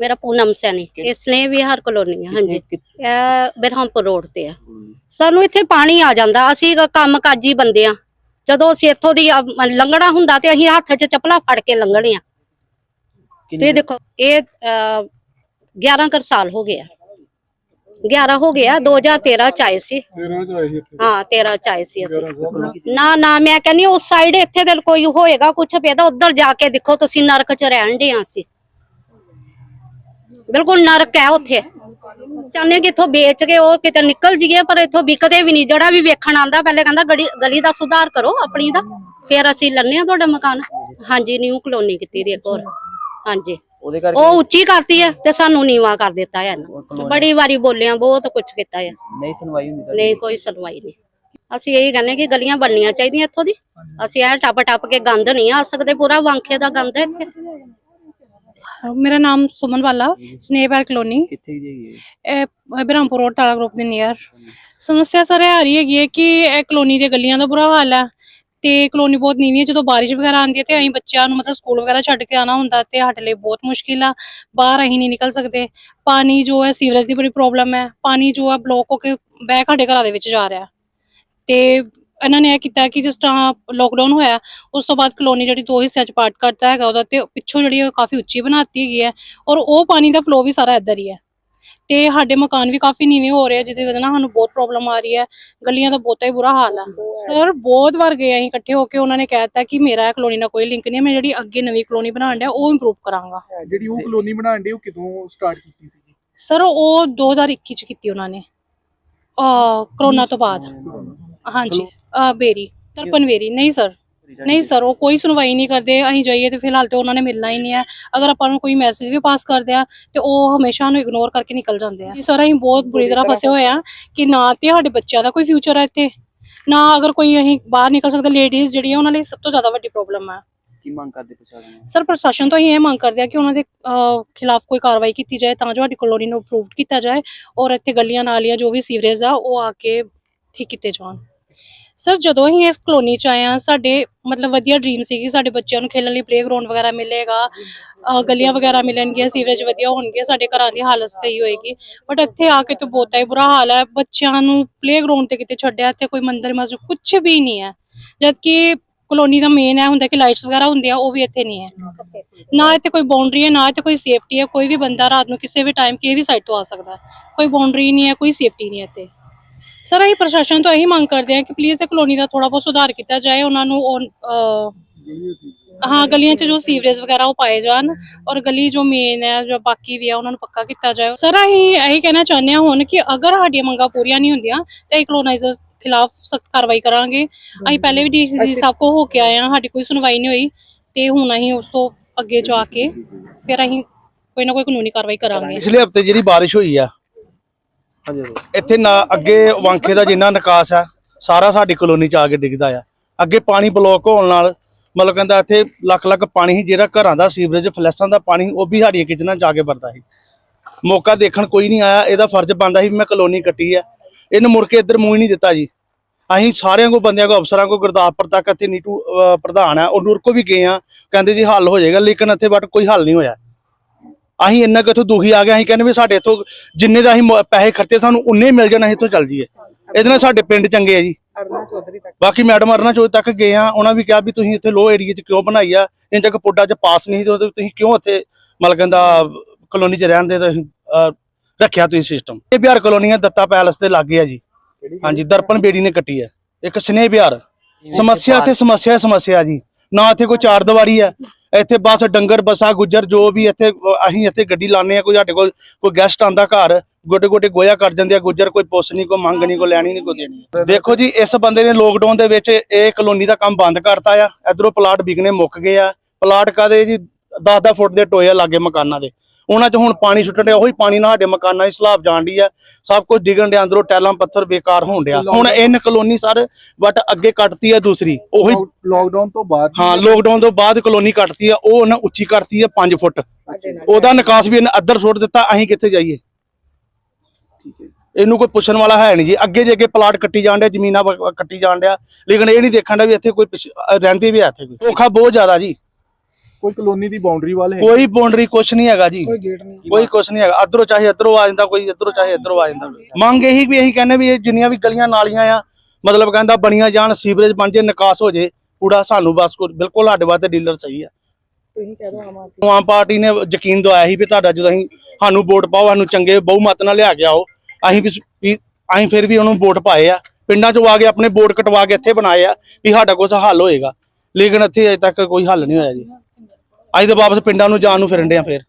ਮੇਰਾ ਪੂਨਮ ਸੈਣੀ। ਇਹ ਸਨੇਹ ਵਿਹਾਰ ਕਲੋਨੀ ਹੈ ਹਾਂਜੀ। ਇਹ ਬਿਰਹਮਪੁਰ ਰੋਡ ਤੇ ਆ। ਸਾਨੂੰ ਇੱਥੇ ਪਾਣੀ ਆ ਜਾਂਦਾ। ਅਸੀਂ ਕ- ਕੰਮ ਕਾਜੀ ਬੰਦੇ ਆ। ਜਦੋਂ ਅਸੀਂ ਇੱਥੋਂ ਦੀ ਆ- ਲੰਘਣਾ ਹੁੰਦਾ ਤੇ ਅਸੀਂ ਹੱਥ 'ਚ ਚੱਪਲਾਂ ਫੜ ਕੇ ਲੰਘਣੇ ਆ। ਤੇ ਦੇਖੋ ਇਹ ਅਹ, 11 ਕਰ ਸਾਲ ਹੋ ਗਿਆ 11 ਹੋ ਗਿਆ 2013 ਚ ਆਏ ਸੀ। 13 ਚ ਆਏ ਸੀ ਇੱਥੇ? ਹਾਂ 13 ਚ ਆਏ ਸੀ ਅਸੀਂ। 11 ਸਾਲ ਨਾ ਨਾ ਮੈਂ ਕਹਿੰਨੀ ਉਸ ਸਾਈਡ ਇੱਥੇ ਦੇ ਕੋਈ ਹੋਏਗਾ ਕੁਛ ਪਿਆ ਉਧਰ ਜਾ ਕੇ ਦੇਖੋ ਤੁਸੀਂ ਨਰਕ ਚ ਰਹਿਣ ਦੇ ਅਸੀਂ। ਬਿਲਕੁਲ ਨਰਕ ਹੈ ਉੱਥੇ। ਚਾਹਨੇ ਕਿ ਇੱਥੋਂ ਵੇਚ ਕੇ ਉਹ ਕਿਤੇ ਨਿਕਲ ਜੀਏ ਪਰ ਇੱਥੋਂ ਵਿਕਦੇ ਵੀ ਨਹੀਂ। ਜਿਹੜਾ ਵੀ ਵੇਖਣ ਆਂਦਾ ਪਹਿਲੇ ਕਹਿੰਦਾ ਗਲੀ ਦਾ ਸੁਧਾਰ ਕਰੋ ਆਪਣੀ ਦਾ। ਫਿਰ ਅਸੀਂ ਲੈਣੇ ਆ ਤੁਹਾਡਾ ਮਕਾਨ। ਹਾਂਜੀ ਨਿਊ ਕਲੋਨੀ ਕੀਤੀ ਦੀ ਇੱਕ ਹੋਰ। ਹਾਂਜੀ। ਉਹਦੇ ਕਰਕੇ ਉਹ ਉੱਚੀ ਕਰਤੀ ਹੈ ਤੇ ਸਾਨੂੰ ਨੀਵਾ ਕਰ ਦਿੱਤਾ ਹੈ ਇਹਨਾਂ। ਬੜੀ ਵਾਰੀ ਬੋਲਿਆ ਬਹੁਤ ਕੁਝ ਕੀਤਾ ਹੈ ਨਹੀਂ ਸੁਣਵਾਈ ਹੁੰਦੀ ਨਹੀਂ ਕੋਈ ਸੁਣਵਾਈ ਨਹੀਂ। ਅਸੀਂ ਇਹੀ ਕਹਿੰਦੇ ਕਿ ਗਲੀਆਂ ਬਣਨੀਆਂ ਚਾਹੀਦੀਆਂ ਇੱਥੋਂ ਦੀ। ਅਸੀਂ ਐ ਟੱਪ ਟੱਪ ਕੇ ਗੰਦ ਨਹੀਂ ਆ ਸਕਦੇ ਪੂਰਾ ਵਾਂਖੇ ਦਾ ਗੰਦ ਹੈ ਇੱਥੇ। ਮੇਰਾ ਨਾਮ ਸੁਮਨ ਵਾਲਾ ਸਨੇਹਪਾਰ ਕਲੋਨੀ। ਕਿੱਥੇ ਜੀ ਇਹ? ਬ੍ਰਹਮਪੁਰ ਰੋਡ ਤਾਲਾ ਗਰੁੱਪ ਦੇ ਨੀਅਰ ਸਮੱਸਿਆ ਸਰ ਆ ਰਹੀ ਹੈਗੀ ਹੈ ਕਿ ਇਹ ਕਲੋਨੀ ਦੇ ਗਲੀਆਂ ਦਾ ਬੁਰਾ ਹਾਲ ਹੈ। ਤੇ ਕਲੋਨੀ ਬਹੁਤ ਨੀਵੀਂ ਹੈ। ਜਦੋਂ ਬਾਰਿਸ਼ ਵਗੈਰਾ ਆਉਂਦੀ ਹੈ ਤੇ ਅਸੀਂ ਬੱਚਿਆਂ ਨੂੰ ਮਤਲਬ ਸਕੂਲ ਵਗੈਰਾ ਛੱਡ ਕੇ ਆਣਾ ਹੁੰਦਾ ਤੇ ਸਾਡੇ ਲਈ ਬਹੁਤ ਮੁਸ਼ਕਿਲ ਆ। ਬਾਹਰ ਅਸੀਂ ਨਹੀਂ ਨਿਕਲ ਸਕਦੇ। ਪਾਣੀ ਜੋ ਹੈ ਸੀਵਰੇਜ ਦੀ ਬੜੀ ਪ੍ਰੋਬਲਮ ਹੈ। ਪਾਣੀ ਜੋ ਹੈ ਬਲੌਕ ਹੋ ਕੇ ਬੈਕ ਸਾਡੇ ਘਰਾਂ ਦੇ ਵਿੱਚ ਜਾ ਰਿਹਾ। ਤੇ ਇਹਨਾਂ ਨੇ ਇਹ ਕੀਤਾ ਕਿ ਜਿਸ ਤਰ੍ਹਾਂ ਲੋਕਡਾਊਨ ਹੋਇਆ, ਉਸ ਤੋਂ ਬਾਅਦ ਕਲੋਨੀ ਜਿਹੜੀ ਦੋ ਹਿੱਸਿਆਂ ਚ ਪਾਰਟ ਕਰਤਾ ਹੈਗਾ ਉਹਦਾ ਤੇ ਪਿੱਛੋਂ ਜਿਹੜੀ ਉਹ ਕਾਫੀ ਉੱਚੀ ਬਣਾਤੀ ਹੈਗੀ ਹੈ ਔਰ ਉਹ ਪਾਣੀ ਦਾ ਫਲੋ ਵੀ ਸਾਰਾ ਇੱਧਰ ਹੀ ਹੈ। ਤੇ ਸਾਡੇ ਮਕਾਨ ਵੀ ਕਾਫੀ ਨੀਵੇਂ ਹੋ ਰਹੇ ਆ ਜਿਹਦੀ ਵਜ੍ਹਾ ਨਾਲ ਸਾਨੂੰ ਬਹੁਤ ਪ੍ਰੋਬਲਮ ਆ ਰਹੀ ਹੈ। ਗਲੀਆਂ ਦਾ ਬਹੁਤਾ ਹੀ ਬੁਰਾ ਹਾਲ ਹੈ ਸਰ ਬਹੁਤ ਵਾਰ ਗਏ ਅਸੀਂ ਇਕੱਠੇ ਹੋ ਕੇ ਉਹਨਾਂ ਨੇ ਕਹਿ ਦਿੱਤਾ ਕਿ ਮੇਰਾ ਕਲੋਨੀ ਨਾਲ ਕੋਈ ਲਿੰਕ ਨਹੀਂ ਹੈ ਮੈਂ ਜਿਹੜੀ ਅੱਗੇ ਨਵੀਂ ਕਲੋਨੀ ਬਣਾਉਣ ਡਿਆ ਉਹ ਇੰਪਰੂਵ ਕਰਾਂਗਾ। ਜਿਹੜੀ ਉਹ ਕਲੋਨੀ ਬਣਾਉਣ ਦੇ ਉਹ ਕਿਦੋਂ ਸਟਾਰਟ ਕੀਤੀ ਸੀ ਸਰ ਉਹ 2021 ਚ ਕੀਤੀ ਉਹਨਾਂ ਨੇ। ਕਰੋਨਾ ਤੋਂ ਬਾਅਦ। ਹਾਂਜੀ ਬੇਰੀ ਤਰਪਨਵੇਰੀ। ਨਹੀਂ ਸਰ। ਨਹੀਂ ਸਰ ਉਹ ਕੋਈ ਸੁਣਵਾਈ ਨਹੀਂ ਕਰਦੇ ਅਸੀਂ ਜਾਈਏ ਤੇ ਫਿਲਹਾਲ ਤੇ ਉਹਨਾਂ ਨੇ ਮਿਲਣਾ ਹੀ ਨਹੀਂ ਹੈ। ਅਗਰ ਆਪਾਂ ਨੂੰ ਕੋਈ ਮੈਸੇਜ ਵੀ ਪਾਸ ਕਰਦੇ ਆ ਤੇ ਉਹ ਹਮੇਸ਼ਾ ਨੂੰ ਇਗਨੋਰ ਕਰਕੇ ਨਿਕਲ ਜਾਂਦੇ ਆ। ਜੀ ਸਰ ਅਸੀਂ ਬਹੁਤ ਬੁਰੀ ਤਰ੍ਹਾਂ ਫਸੇ ਹੋਏ ਆ ਕਿ ਨਾ ਤੇ ਸਾਡੇ ਬੱਚਿਆਂ ਦਾ ਕੋਈ ਫਿਊਚਰ ਹੈ ਇੱਥੇ ਨਾ ਅਗਰ ਕੋਈ ਅਸੀਂ ਬਾਹਰ ਨਿਕਲ ਸਕਦੇ ਲੇਡੀਜ਼ ਜਿਹੜੀਆਂ ਉਹਨਾਂ ਲਈ ਸਭ ਤੋਂ ਜ਼ਿਆਦਾ ਵੱਡੀ ਪ੍ਰੋਬਲਮ ਹੈ ਕੀ ਮੰਗ ਕਰਦੇ ਪ੍ਰਸ਼ਾਸਨ ਸਰ ਪ੍ਰਸ਼ਾਸਨ ਤੋਂ ਇਹ ਮੰਗ ਕਰਦੇ ਆ ਕਿ ਉਹਨਾਂ ਦੇ ਖਿਲਾਫ ਕੋਈ ਕਾਰਵਾਈ ਕੀਤੀ ਜਾਏ ਤਾਂ ਜੋ ਸਾਡੀ ਕਲੋਨੀ ਨੂੰ ਅਪਰੂਵਡ ਕੀਤਾ ਜਾਏ ਔਰ ਇੱਥੇ ਗਲੀਆਂ ਨਾਲੀਆਂ ਜੋ ਵੀ ਸੀਵਰੇਜ ਆ ਉਹ ਆ ਕੇ ਠੀਕ ਕੀਤੇ ਜਾਣ। ਸਰ ਜਦੋਂ ਹੀ ਇਸ ਕਲੋਨੀ ਚ ਆਏ ਆ ਸਾਡੇ ਮਤਲਬ ਵਧੀਆ ਡ੍ਰੀਮ ਸੀ ਸਾਡੇ ਬੱਚਿਆਂ ਨੂੰ ਖੇਡਣ ਲਈ ਪਲੇਗਰਾਉਂਡ ਵਗੈਰਾ ਮਿਲੇਗਾ ਅਹ, ਗਲੀਆਂ ਵਗੈਰਾ ਮਿਲਣਗੀਆਂ ਸੀਵਰੇਜ ਵਧੀਆ ਹੋਣਗੇ ਸਾਡੇ ਘਰਾਂ ਦੀ ਹਾਲਤ ਸਹੀ ਹੋਏਗੀ। ਬਟ ਇੱਥੇ ਆ ਕੇ ਤਾਂ ਬਹੁਤਾ ਹੀ ਬੁਰਾ ਹਾਲ ਹੈ। ਬੱਚਿਆਂ ਨੂੰ ਪਲੇਗਰਾਉਂਡ ਤੇ ਕਿਤੇ ਛੱਡਿਆ ਇੱਥੇ ਕੋਈ ਮੰਦਿਰ ਮਸਜਿਦ ਕੁਝ ਵੀ ਨਹੀਂ ਹੈ। ਜਦ ਕਿ ਕਲੋਨੀ ਦਾ ਮੇਨ ਹੈ ਹੁੰਦਾ ਕਿ ਲਾਈਟਸ ਵਗੈਰਾ ਹੁੰਦੀਆਂ ਉਹ ਵੀ ਇੱਥੇ ਨਹੀਂ ਹੈ। ਨਾ ਇੱਥੇ ਕੋਈ ਬਾਉਂਡਰੀ ਹੈ ਨਾ ਇੱਥੇ ਕੋਈ ਸੇਫਟੀ ਹੈ। ਕੋਈ ਵੀ ਬੰਦਾ ਰਾਤ ਨੂੰ ਕਿਸੇ ਵੀ ਟਾਈਮ ਕਿਸੇ ਵੀ ਸਾਈਡ ਤੋਂ ਆ ਸਕਦਾ ਹੈ। ਕੋਈ ਬਾਉਂਡਰੀ ਨਹੀਂ ਹੈ ਕੋਈ ਸੇਫਟੀ ਨਹੀਂ ਹੈ ਇੱਥੇ। ਸਰ ਅਸੀਂ ਪ੍ਰਸ਼ਾਸਨ ਤੋਂ ਇਹੀ ਮੰਗ ਕਰਦੇ ਹਾਂ ਕਿ ਪਲੀਜ਼ ਇਹ ਕਲੋਨੀ ਦਾ ਥੋੜਾ ਬਹੁਤ ਸੁਧਾਰ ਕੀਤਾ ਜਾਏ ਉਹਨਾਂ ਨੂੰ ਉਹ, ਅਹ, ਹਾਂ ਗਲੀਆਂ 'ਚ ਜੋ ਸੀਵਰੇਜ ਵਗੈਰਾ ਉਹ ਪਾਏ ਜਾਣ ਔਰ ਗਲੀ ਜੋ ਮੇਨ ਹੈ ਜੋ ਬਾਕੀ ਵੀ ਹੈ ਉਹਨਾਂ ਨੂੰ ਪੱਕਾ ਕੀਤਾ ਜਾਏ। ਸਰ ਅਸੀਂ ਇਹੀ ਕਹਿਣਾ ਚਾਹੁੰਦੇ ਹਾਂ ਹੁਣ ਕਿ ਅਗਰ ਸਾਡੀਆਂ ਮੰਗਾਂ ਪੂਰੀਆਂ ਨਹੀਂ ਹੁੰਦੀਆਂ ਤਾਂ ਇਹ ਕਲੋਨਾਈਜ਼ਰ ਖਿਲਾਫ ਸਖਤ ਕਾਰਵਾਈ ਕਰਾਂਗੇ। ਅਸੀਂ ਪਹਿਲੇ ਵੀ ਡੀਸੀ ਸਾਹਿਬ ਕੋ ਹੋ ਕੇ ਆਏ ਹਾਂ ਸਾਡੀ ਕੋਈ ਸੁਣਵਾਈ ਨਹੀਂ ਹੋਈ ਤੇ ਹੁਣ ਅਸੀਂ ਉਸ ਤੋਂ ਅੱਗੇ ਜਾ ਕੇ ਫਿਰ ਅਸੀਂ ਕੋਈ ਨਾ ਕੋਈ ਕਾਨੂੰਨੀ ਕਾਰਵਾਈ ਕਰਾਂਗੇ। ਪਿਛਲੇ ਹਫ਼ਤੇ ਜਿਹੜੀ ਬਾਰਿਸ਼ ਹੋਈ ਆ ਇੱਥੇ ਨਾ ਅੱਗੇ ਵਾਂਖੇ ਦਾ ਜਿੰਨਾ ਨਿਕਾਸ ਆ ਸਾਰਾ ਸਾਡੀ ਕਲੋਨੀ ਚ ਆ ਕੇ ਡਿੱਗਦਾ ਆ। ਅੱਗੇ ਪਾਣੀ ਬਲੋਕ ਹੋਣ ਨਾਲ ਮਤਲਬ ਕਹਿੰਦਾ ਇੱਥੇ ਲੱਖ ਲੱਖ ਪਾਣੀ ਸੀ ਜਿਹੜਾ ਘਰਾਂ ਦਾ ਸੀਵਰੇਜ ਫਲੈਸ਼ਾਂ ਦਾ ਪਾਣੀ ਉਹ ਵੀ ਸਾਡੀਆਂ ਕਿਚਨਾਂ ਚ ਆ ਕੇ ਵਰਦਾ ਸੀ। ਮੌਕਾ ਦੇਖਣ ਕੋਈ ਨਹੀਂ ਆਇਆ ਇਹਦਾ ਫਰਜ਼ ਬਣਦਾ ਸੀ ਵੀ ਮੈਂ ਕਲੋਨੀ ਕੱਟੀ ਆ। ਇਹਨੂੰ ਮੁੜ ਕੇ ਇੱਧਰ ਮੂੰਹ ਹੀ ਨਹੀਂ ਦਿੱਤਾ ਜੀ। ਅਸੀਂ ਸਾਰਿਆਂ ਕੋ ਬੰਦਿਆਂ ਕੋ ਅਫਸਰਾਂ ਕੋ ਗੁਰਦਾਸਪੁਰ ਤੱਕ ਇੱਥੇ ਨੀਟੂ ਅਹ, ਪ੍ਰਧਾਨ ਆ। ਉਹਨੂਰ ਕੋ ਵੀ ਗਏ ਆ ਕਹਿੰਦੇ ਜੀ ਹੱਲ ਹੋ ਜਾਏਗਾ ਲੇਕਿਨ ਇੱਥੇ ਬਟ ਕੋਈ ਹੱਲ ਨਹੀਂ ਹੋਇਆ। ਅਸੀਂ ਇੰਨਾ ਕੁ ਇੱਥੋਂ ਦੁਖੀ ਆ ਗਏ ਅਸੀਂ ਕਹਿੰਦੇ ਵੀ ਸਾਡੇ ਇੱਥੋਂ ਜਿੰਨੇ ਦਾ ਅਸੀਂ ਮ- ਪੈਸੇ ਖਰਚੇ ਸਾਨੂੰ ਉਨੇ ਹੀ ਮਿਲ ਜਾਣ ਅਸੀਂ ਇੱਥੋਂ ਚੱਲ ਜੀਏ ਇਹਦੇ ਨਾਲ ਸਾਡੇ ਪਿੰਡ ਚੰਗੇ ਆ ਜੀ। ਬਾਕੀ ਮੈਡਮ ਅਰਨਾ ਚੌਧਰੀ ਤੱਕ ਗਏ ਆ ਉਹਨਾਂ ਵੀ ਕਿਹਾ ਵੀ ਤੁਸੀਂ ਇੱਥੇ ਲੋ ਏਰੀਆ 'ਚ ਕਿਉਂ ਬਣਾਈ ਆ? ਇੰਜ ਤੱਕ ਪੁੱਡਾ 'ਚ ਪਾਸ ਨਹੀਂ ਸੀ ਤੇ ਤੁਸੀਂ ਕਿਉਂ ਇੱਥੇ ਮਤਲਬ ਕਹਿੰਦਾ ਕਲੋਨੀ 'ਚ ਰਹਿਣ ਦੇ ਤੁਸੀਂ ਅਹ, ਰੱਖਿਆ ਤੁਸੀਂ ਸਿਸਟਮ ਇਹ ਬਿਹਾਰ ਕਲੋਨੀਆਂ ਦੱਤਾ ਪੈਲਸ ਦੇ ਲਾਗੇ ਆ ਜੀ। ਹਾਂਜੀ ਦਰਪਨ ਬੇੜੀ ਨੇ ਕੱਟੀ ਆ। ਇੱਕ ਸਨੇਹ ਬਿਹਾਰ। ਸਮੱਸਿਆ ਤੇ ਸਮੱਸਿਆ ਸਮੱਸਿਆ ਜੀ। ਨਾ ਇੱਥੇ ਕੋਈ ਚਾਰ ਦੀਵਾਰੀ ਆ ਇੱਥੇ ਬਸ ਡੰਗਰ, ਬਸਾ, ਗੁੱਜਰ, ਜੋ ਵੀ ਇੱਥੇ ਅਸੀਂ ਇੱਥੇ ਗੱਡੀ ਲਾਣੇ ਆ ਕੋਈ ਸਾਡੇ ਕੋਲ ਕੋਈ ਗੈਸਟ ਆਂਦਾ ਘਰ ਗੋਟੇ ਗੋਟੇ ਗੋਇਆ ਕਰ ਜਾਂਦੇ ਆ ਗੁੱਜਰ, ਕੋਈ ਪੁੱਛ ਨਹੀਂ, ਕੋਈ ਮੰਗ ਨਹੀਂ, ਕੋਈ ਲੈਣੀ ਨਹੀਂ, ਕੋਈ ਦੇਣੀ ਦੇਖੋ ਜੀ, ਇਸ ਬੰਦੇ ਨੇ ਲੋਕਡਾਊਨ ਦੇ ਵਿੱਚ ਇਹ ਕਲੋਨੀ ਦਾ ਕੰਮ ਬੰਦ ਕਰਤਾ ਆ, ਇਧਰੋਂ ਪਲਾਟ ਵਿਕਨੇ ਮੁੱਕ ਗਏ ਆ। ਪਲਾਟ ਕਾਦੇ ਜੀ? 10-10 ਫੁੱਟ ਦੇ ਟੋਏ ਆ ਲਾਗੇ ਮਕਾਨਾਂ ਦੇ। ਉਹਨਾਂ 'ਚ ਹੁਣ ਪਾਣੀ ਸੁੱਟਣ ਡਿਆ ਉਹੀ ਪਾਣੀ ਨਾਲ ਸਾਡੇ ਮਕਾਨਾਂ ਦੀ ਸਲਾਬ ਜਾਣ ਡਈ ਆ। ਸਭ ਕੁਝ ਡਿੱਗਣ ਡਿਆ ਅੰਦਰੋਂ ਟੈਲਾਂ ਪੱਥਰ ਬੇਕਾਰ ਹੋਣ ਡਿਆ। ਹੁਣ ਇਨ ਕਲੋਨੀ ਸਰ ਬਟ ਅੱਗੇ ਕੱਟਤੀ ਆ ਦੂਸਰੀ। ਉਹੀ ਲੋਕਡਾਊਨ ਤੋਂ ਬਾਅਦ ਹਾਂ ਲੋਕਡਾਊਨ ਤੋਂ ਬਾਅਦ ਕਲੋਨੀ ਕੱਟਤੀ ਆ ਉਹ ਉਹਨਾਂ ਉੱਚੀ ਕਰਤੀ ਆ 5 ਫੁੱਟ। ਉਹਦਾ ਨਿਕਾਸ ਵੀ ਇਹਨੇ ਅੱਧਰ ਸੁੱਟ ਦਿੱਤਾ ਅਸੀਂ ਕਿੱਥੇ ਜਾਈਏ? ਇਹਨੂੰ ਕੋਈ ਪੁੱਛਣ ਵਾਲਾ ਹੈ ਨਹੀਂ ਜੀ। ਅੱਗੇ ਦੇ ਅੱਗੇ ਪਲਾਟ ਕੱਟੀ ਜਾਣ ਡਿਆ ਜ਼ਮੀਨਾਂ ਕੱਟੀ ਜਾਣ ਡਿਆ ਲੇਕਿਨ ਇਹ ਨਹੀਂ ਦੇਖਣ ਦਾ ਵੀ ਇੱਥੇ ਕੋਈ ਰਹਿੰਦੇ ਵੀ ਆ ਇੱਥੇ ਕੋਈ। ਧੋਖਾ ਬਹੁਤ ਜ਼ਿਆਦਾ ਜੀ। ਕੋਈ ਕਲੋਨੀ ਦੀ ਬਾਉਂਡਰੀ ਵਾਲ ਹੈ ਕੋਈ ਬਾਉਂਡਰੀ ਕੁਛ ਨਹੀਂ ਹੈਗਾ ਜੀ। ਕੋਈ ਗੇਟ ਨਹੀਂ। ਕੋਈ ਕੁਛ ਨਹੀਂ ਹੈਗਾ। ਅਧਰੋਂ ਚਾਹੇ ਅਧਰੋਂ ਆ ਜਾਂਦਾ ਕੋਈ ਇਧਰੋਂ ਚਾਹੇ ਇਧਰੋਂ ਆ ਜਾਂਦਾ। ਮੰਗ ਇਹੀ ਵੀ ਅਸੀਂ ਕਹਿੰਦੇ ਵੀ ਇਹ ਜਿੰਨੀਆਂ ਵੀ ਗਲੀਆਂ ਨਾਲੀਆਂ ਆ ਮਤਲਬ ਕਹਿੰਦਾ ਬਣੀਆਂ ਜਾਣ ਸੀਵਰੇਜ ਬਣ ਜੇ ਨਿਕਾਸ ਹੋ ਜੇ ਕੂੜਾ ਸਾਨੂੰ ਬਸ ਬਿਲਕੁਲ ਸਾਡੇ ਵਾਸਤੇ ਡੀਲਰ ਸਹੀ ਆ। ਤੁਸੀਂ ਕਹਿ ਦੋ ਆਮ ਪਾਰਟੀ ਨੇ ਯਕੀਨ ਦਵਾਇਆ ਸੀ ਵੀ ਤੁਹਾਡਾ ਜਦੋਂ ਅਸੀਂ ਸਾਨੂੰ ਵੋਟ ਪਾਓ ਸਾਨੂੰ ਚੰਗੇ ਬਹੁਮਤ ਨਾਲ ਲਿਆ ਕੇ ਆਓ ਅਸੀਂ ਵੀ ਵੀ ਅਸੀਂ ਫਿਰ ਵੀ ਉਹਨੂੰ ਵੋਟ ਪਾਏ ਆ। ਪਿੰਡਾਂ ਚੋਂ ਆ ਕੇ ਆਪਣੇ ਵੋਟ ਕਟਵਾ ਕੇ ਇੱਥੇ ਬਣਾਏ ਆ ਵੀ ਸਾਡਾ ਕੁਝ ਹੱਲ ਹੋਏਗਾ। ਲੇਕਿਨ ਇੱਥੇ ਅਜੇ ਤੱਕ ਕੋਈ ਹੱਲ ਨਹੀਂ ਹੋਇਆ ਜੀ। ਅੱਜ ਤਾਂ ਵਾਪਸ ਪਿੰਡਾਂ ਨੂੰ ਜਾਣ ਨੂੰ ਫਿਰਨ ਦੇ ਆ ਫਿਰ।